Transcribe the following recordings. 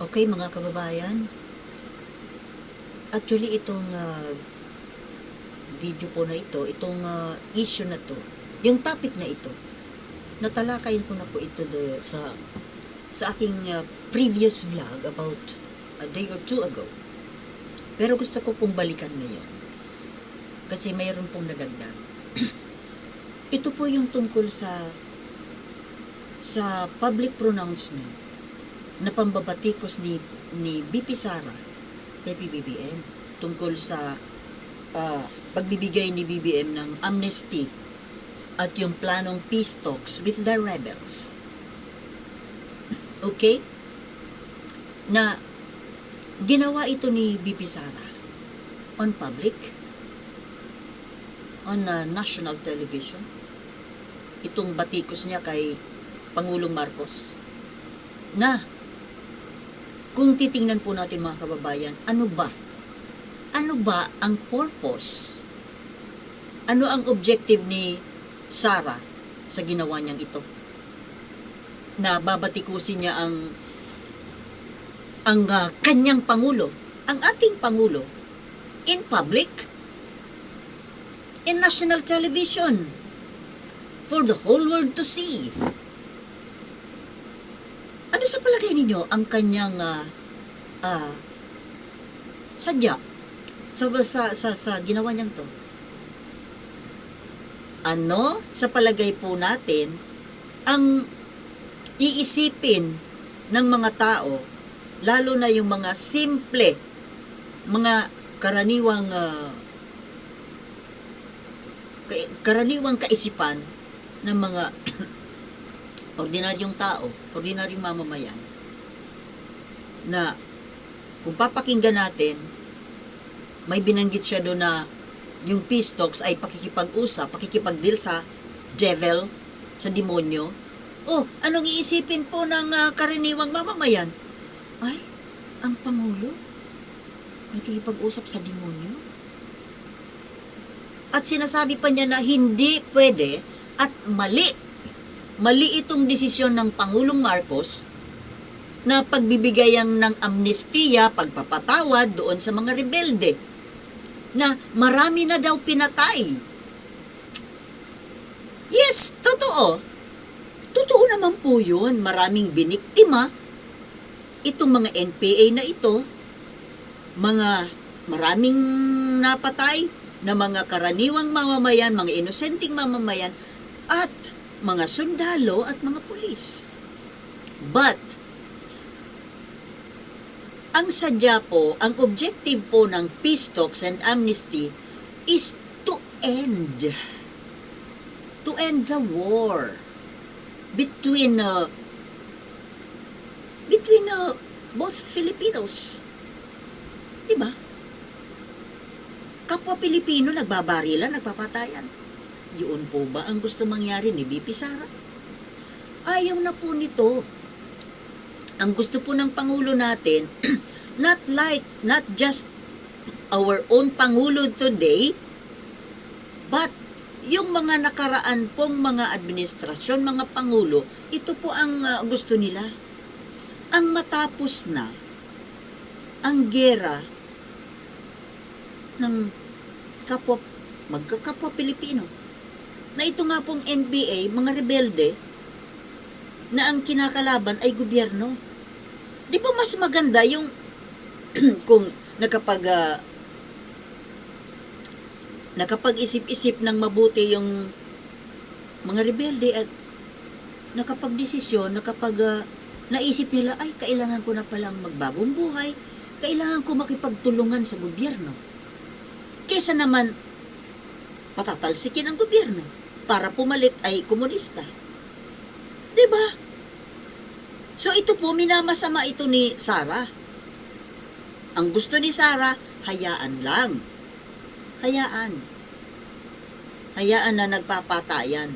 Okay, mga kababayan. Actually, itong ah, video po na ito, itong ah, issue na to, yung topic na ito, natalakayin ko na po ito the, sa sa aking ah, previous vlog about a day or two ago. Pero gusto ko pong balikan ngayon. Kasi mayroon pong nadagdag. ito po yung tungkol sa sa public pronouncement na pambabatikos ni ni BP Sara kay PBBM tungkol sa ah, pagbibigay ni BBM ng amnesty at yung planong peace talks with the rebels. Okay? Na ginawa ito ni BP Sara on public on ah, national television itong batikos niya kay Pangulong Marcos na kung titingnan po natin mga kababayan, ano ba? Ano ba ang purpose? Ano ang objective ni Sara sa ginawa niyang ito? Na babatikusin niya ang ang ah, kanyang pangulo, ang ating pangulo in public in national television for the whole world to see. Sa palagay ninyo ang kanyang ah, ah, sadya sa, sa, sa, sa ginawa niyang to? Ano sa palagay po natin ang iisipin ng mga tao, lalo na yung mga simple, mga karaniwang ka- karaniwang kaisipan ng mga ordinaryong tao, ordinaryong mamamayan, na kung papakinggan natin, may binanggit siya doon na yung peace talks ay pakikipag-usap, pakikipag-deal sa devil, sa demonyo. Oh, anong iisipin po ng ah, karaniwang mamamayan? Ay, ang Pangulo, nakikipag-usap sa demonyo? At sinasabi pa niya na hindi pwede at mali mali itong desisyon ng Pangulong Marcos na pagbibigayang ng amnestiya, pagpapatawad doon sa mga rebelde na marami na daw pinatay. Yes, totoo. Totoo naman po yun. Maraming biniktima. Itong mga NPA na ito, mga maraming napatay na mga karaniwang mamamayan, mga inosenteng mamamayan, at mga sundalo at mga pulis. But, ang sadya po, ang objective po ng peace talks and amnesty is to end to end the war between uh, between uh, both Filipinos. Di ba? Kapwa Pilipino nagbabarilan, nagpapatayan. Yun po ba ang gusto mangyari ni BP Sara? Ayaw na po nito. Ang gusto po ng Pangulo natin, not like, not just our own Pangulo today, but yung mga nakaraan pong mga administrasyon, mga Pangulo, ito po ang uh, gusto nila. Ang matapos na ang gera ng kapwa, magkakapwa Pilipino na ito nga pong NBA, mga rebelde, na ang kinakalaban ay gobyerno. Di ba mas maganda yung kung nakapag ah, nakapag-isip-isip ng mabuti yung mga rebelde at nakapag-desisyon, nakapag ah, naisip nila, ay, kailangan ko na palang magbagong buhay, kailangan ko makipagtulungan sa gobyerno. Kesa naman, patatalsikin ang gobyerno para pumalit ay komunista. ba? So ito po minamasama ito ni Sara. Ang gusto ni Sara, hayaan lang. Hayaan. Hayaan na nagpapatayan.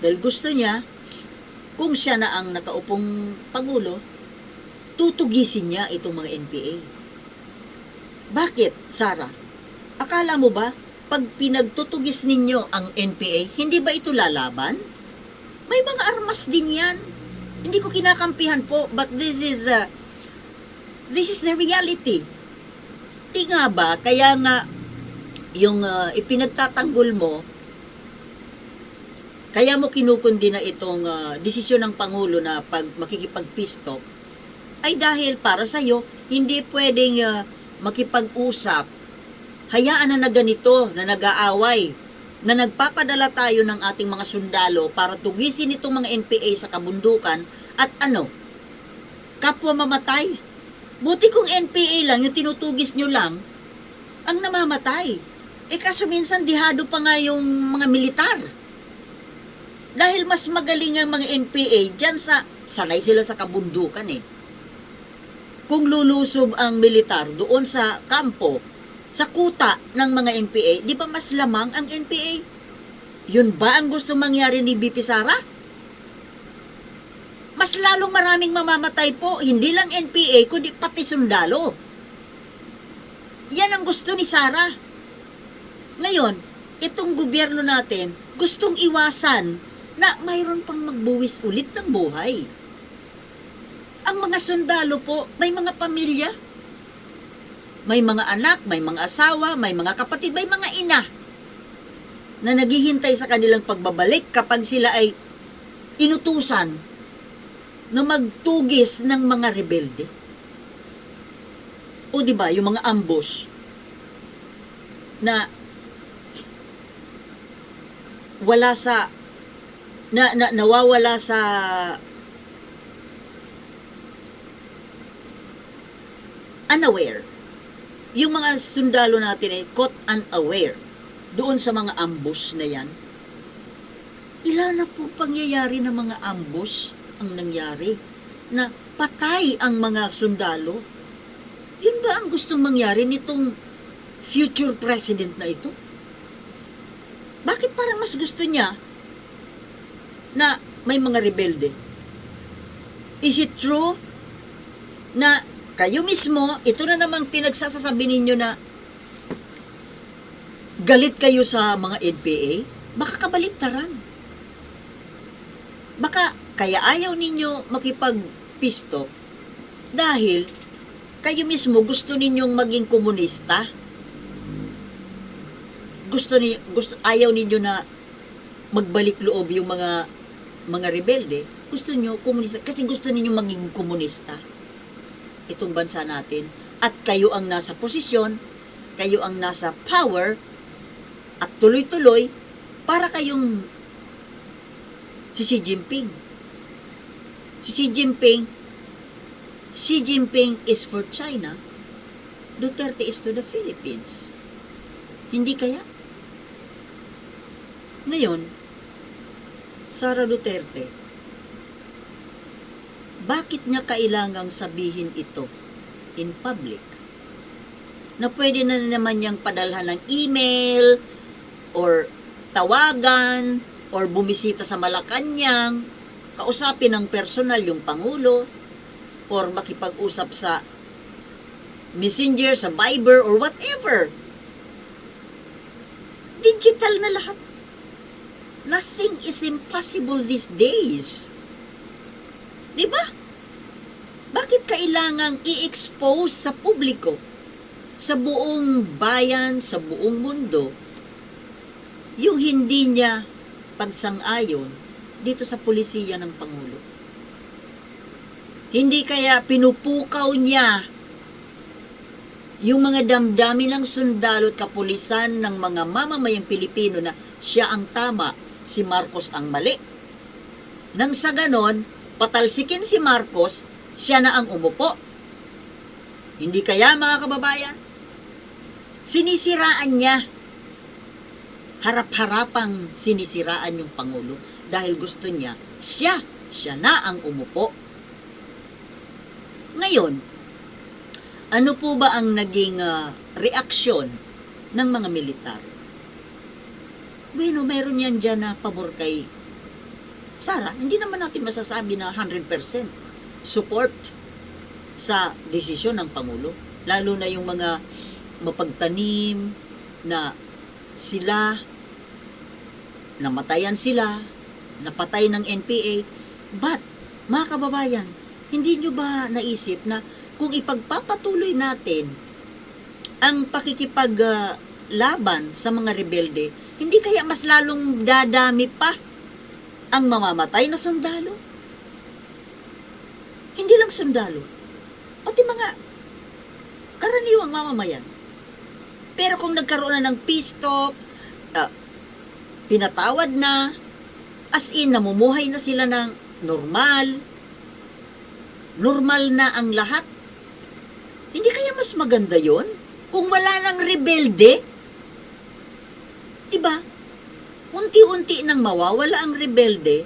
Dahil gusto niya, kung siya na ang nakaupong pangulo, tutugisin niya itong mga NPA. Bakit, Sara? Akala mo ba, pag pinagtutugis ninyo ang NPA, hindi ba ito lalaban? May mga armas din yan. Hindi ko kinakampihan po, but this is uh, This is the reality. Di nga ba, kaya nga, yung ah, ipinagtatanggol mo, kaya mo kinukundi na itong ah, desisyon ng Pangulo na pag makikipag-peace talk, ay dahil para sa'yo, hindi pwedeng ah, makipag-usap, hayaan na na ganito, na nag-aaway, na nagpapadala tayo ng ating mga sundalo para tugisin itong mga NPA sa kabundukan at ano, kapwa mamatay. Buti kung NPA lang, yung tinutugis nyo lang, ang namamatay. Eh kaso minsan dihado pa nga yung mga militar. Dahil mas magaling ang mga NPA dyan sa, sanay sila sa kabundukan eh. Kung lulusob ang militar doon sa kampo, sa kuta ng mga NPA, di ba mas lamang ang NPA? Yun ba ang gusto mangyari ni BP Sara? Mas lalong maraming mamamatay po, hindi lang NPA, kundi pati sundalo. Yan ang gusto ni Sara. Ngayon, itong gobyerno natin, gustong iwasan na mayroon pang magbuwis ulit ng buhay. Ang mga sundalo po, may mga pamilya, may mga anak, may mga asawa, may mga kapatid, may mga ina na naghihintay sa kanilang pagbabalik kapag sila ay inutusan na magtugis ng mga rebelde. O di ba, yung mga ambush na wala sa na, na nawawala sa unaware. Yung mga sundalo natin ay caught unaware doon sa mga ambush na yan. Ilan na po pangyayari ng mga ambush ang nangyari na patay ang mga sundalo. Yun ba ang gustong mangyari nitong future president na ito? Bakit parang mas gusto niya na may mga rebelde? Is it true na kayo mismo, ito na namang pinagsasasabi ninyo na galit kayo sa mga NPA? Baka kabaliktaran. Baka kaya ayaw ninyo makipag-pisto dahil kayo mismo gusto ninyong maging komunista. Gusto ni gusto ayaw ninyo na magbalik loob yung mga mga rebelde. Gusto niyo komunista kasi gusto ninyong maging komunista. Itong bansa natin at kayo ang nasa posisyon, kayo ang nasa power at tuloy-tuloy para kayong si Xi Jinping. Si Xi Jinping, Xi Jinping is for China, Duterte is to the Philippines. Hindi kaya? Ngayon, Sara Duterte, bakit niya kailangang sabihin ito in public? Na pwede na naman niyang padalhan ng email or tawagan or bumisita sa Malacanang, kausapin ng personal yung Pangulo or makipag-usap sa Messenger, sa Viber, or whatever. Digital na lahat. Nothing is impossible these days. Di ba? Bakit kailangang i-expose sa publiko, sa buong bayan, sa buong mundo, yung hindi niya pagsang-ayon dito sa pulisiya ng Pangulo? Hindi kaya pinupukaw niya yung mga damdamin ng sundalo at kapulisan ng mga mamamayang Pilipino na siya ang tama, si Marcos ang mali. Nang sa ganon, patalsikin si Marcos, siya na ang umupo. Hindi kaya mga kababayan? Sinisiraan niya. Harap-harapang sinisiraan yung Pangulo dahil gusto niya, siya, siya na ang umupo. Ngayon, ano po ba ang naging ah, reaksyon ng mga militar? Bueno, meron yan dyan na pabor kay Sara. Hindi naman natin masasabi na 100% support sa desisyon ng Pangulo. Lalo na yung mga mapagtanim na sila, namatayan sila, napatay ng NPA. But, mga kababayan, hindi nyo ba naisip na kung ipagpapatuloy natin ang pakikipaglaban sa mga rebelde, hindi kaya mas lalong dadami pa ang mamamatay na sundalo? Hindi lang sundalo, pati mga karaniwang mamamayan. Pero kung nagkaroon na ng peace talk, ah, pinatawad na, as in, namumuhay na sila ng normal, normal na ang lahat, hindi kaya mas maganda yon kung wala nang rebelde? Diba? Unti-unti nang mawawala ang rebelde,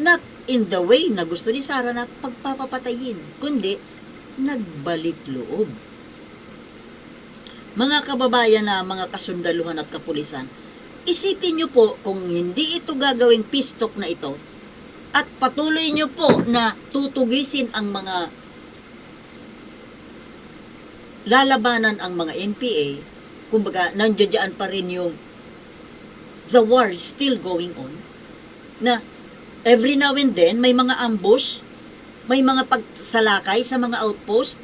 not in the way na gusto ni Sarah na pagpapapatayin, kundi nagbalik loob. Mga kababayan na mga kasundaluhan at kapulisan, isipin nyo po kung hindi ito gagawing talk na ito at patuloy nyo po na tutugisin ang mga lalabanan ang mga NPA, kumbaga nandiyan pa rin yung the war is still going on, na every now and then may mga ambush, may mga pagsalakay sa mga outpost.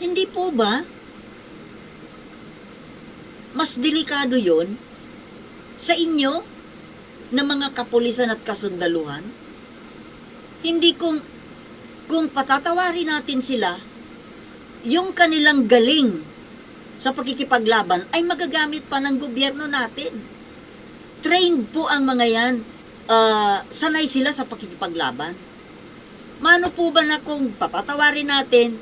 Hindi po ba mas delikado yon sa inyo na mga kapulisan at kasundaluhan? Hindi kung kung patatawarin natin sila, yung kanilang galing sa pagkikipaglaban ay magagamit pa ng gobyerno natin. Trained po ang mga yan. Ah, sanay sila sa pagkikipaglaban. Mano po ba na kung patatawarin natin,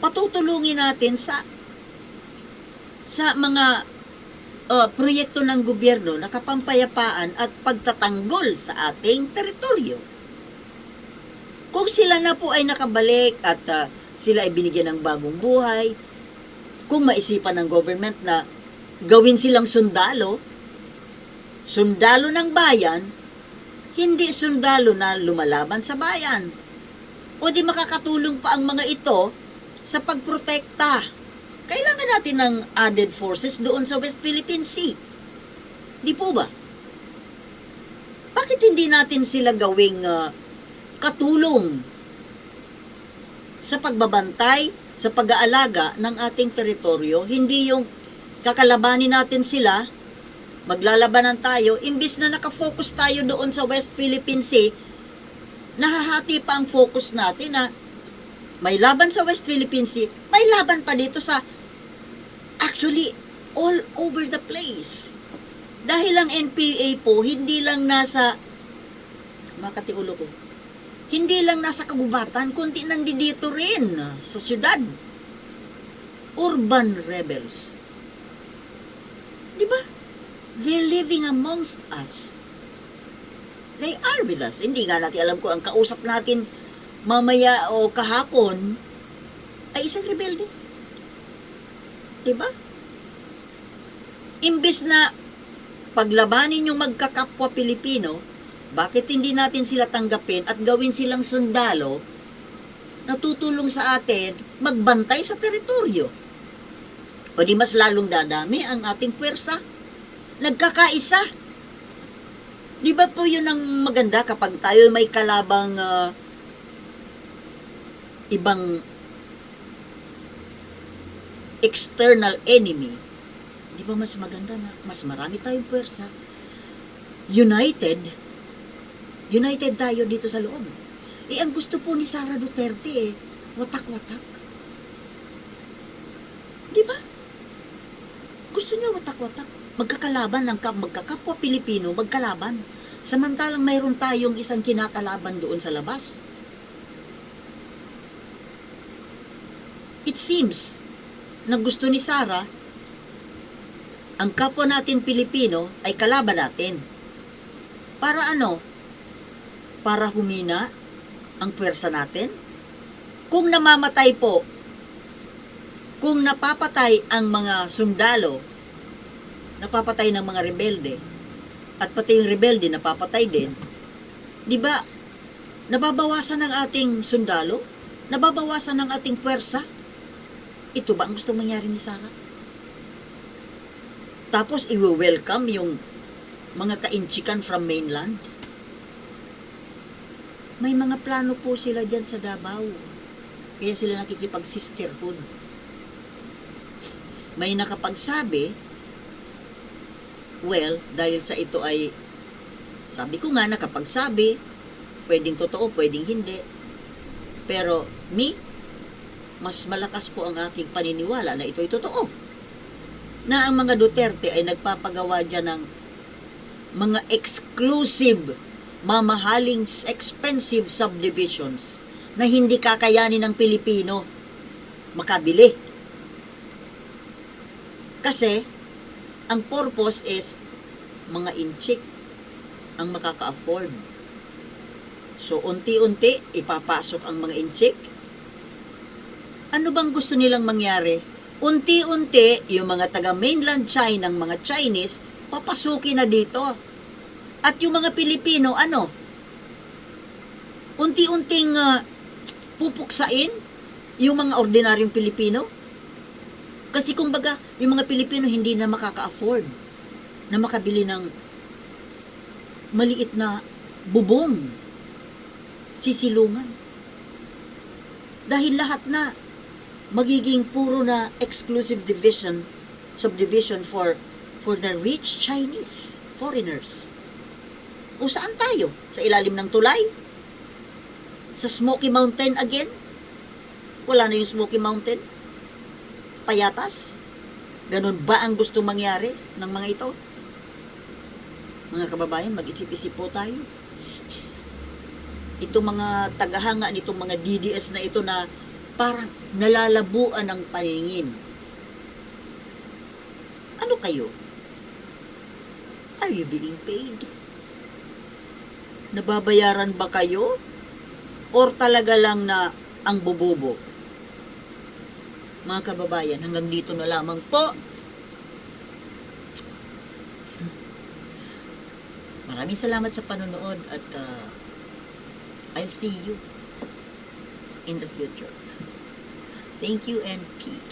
patutulungin natin sa sa mga ah, proyekto ng gobyerno na kapampayapaan at pagtatanggol sa ating teritoryo. Kung sila na po ay nakabalik at ah, sila ay binigyan ng bagong buhay, kung maisipan ng government na gawin silang sundalo, sundalo ng bayan, hindi sundalo na lumalaban sa bayan. O di makakatulong pa ang mga ito sa pagprotekta. Kailangan natin ng added forces doon sa West Philippine Sea. Di po ba? Bakit hindi natin sila gawing ah, katulong sa pagbabantay, sa pag-aalaga ng ating teritoryo, hindi yung kakalabanin natin sila, maglalabanan tayo, imbis na nakafocus tayo doon sa West Philippine Sea, nahahati pa ang focus natin na may laban sa West Philippine Sea, may laban pa dito sa actually all over the place. Dahil ang NPA po, hindi lang nasa makatiulo ko, hindi lang nasa kagubatan, kundi nandito rin sa syudad. Urban rebels. Di ba? They're living amongst us. They are with us. Hindi nga natin alam ko ang kausap natin mamaya o kahapon ay isang rebelde. Di ba? Imbis na paglabanin yung magkakapwa Pilipino, bakit hindi natin sila tanggapin at gawin silang sundalo na tutulong sa atin magbantay sa teritoryo? O di mas lalong dadami ang ating pwersa? Nagkakaisa. Di ba po yun ang maganda kapag tayo may kalabang ah, ibang external enemy? Di ba mas maganda na mas marami tayong pwersa? United, United tayo dito sa loob. Eh, ang gusto po ni Sara Duterte eh, watak-watak. Di ba? Gusto niya watak-watak. Magkakalaban ng kap magkakapwa Pilipino, magkalaban. Samantalang mayroon tayong isang kinakalaban doon sa labas. It seems na gusto ni Sara ang kapwa natin Pilipino ay kalaban natin. Para ano? Para humina ang pwersa natin? Kung namamatay po, kung napapatay ang mga sundalo, napapatay ng mga rebelde, at pati yung rebelde napapatay din, di ba, nababawasan ng ating sundalo? Nababawasan ng ating pwersa? Ito ba ang gusto mangyari ni Sarah? Tapos, i-welcome yung mga kainchikan from mainland? May mga plano po sila dyan sa Davao. Kaya sila nakikipag-sisterhood. May nakapagsabi, well, dahil sa ito ay, sabi ko nga, nakapagsabi, pwedeng totoo, pwedeng hindi. Pero, me, mas malakas po ang aking paniniwala na ito'y totoo. Na ang mga Duterte ay nagpapagawa dyan ng mga exclusive, mamahaling, expensive subdivisions na hindi kakayanin ng Pilipino makabili. Kasi, ang purpose is mga inchik ang makaka-afford. So, unti-unti, ipapasok ang mga inchik. Ano bang gusto nilang mangyari? Unti-unti, yung mga taga-mainland China, ng mga Chinese, papasukin na dito. At yung mga Pilipino, ano? Unti-unting ah, pupuksain yung mga ordinaryong Pilipino. Kasi kumbaga, yung mga Pilipino hindi na makaka-afford na makabili ng maliit na bubong, sisilungan. Dahil lahat na magiging puro na exclusive division, subdivision for for the rich Chinese foreigners. O saan tayo? Sa ilalim ng tulay? Sa Smoky Mountain again? Wala na yung Smoky Mountain? Payatas? Ganun ba ang gusto mangyari ng mga ito? Mga kababayan, mag-isip-isip po tayo. Itong mga tagahanga nitong mga DDS na ito na parang nalalabuan ng paningin. Ano kayo? Are you being paid? Nababayaran ba kayo? Or talaga lang na ang bobobo? Mga kababayan, hanggang dito na lamang po. Maraming salamat sa panonood at uh, I'll see you in the future. Thank you and peace.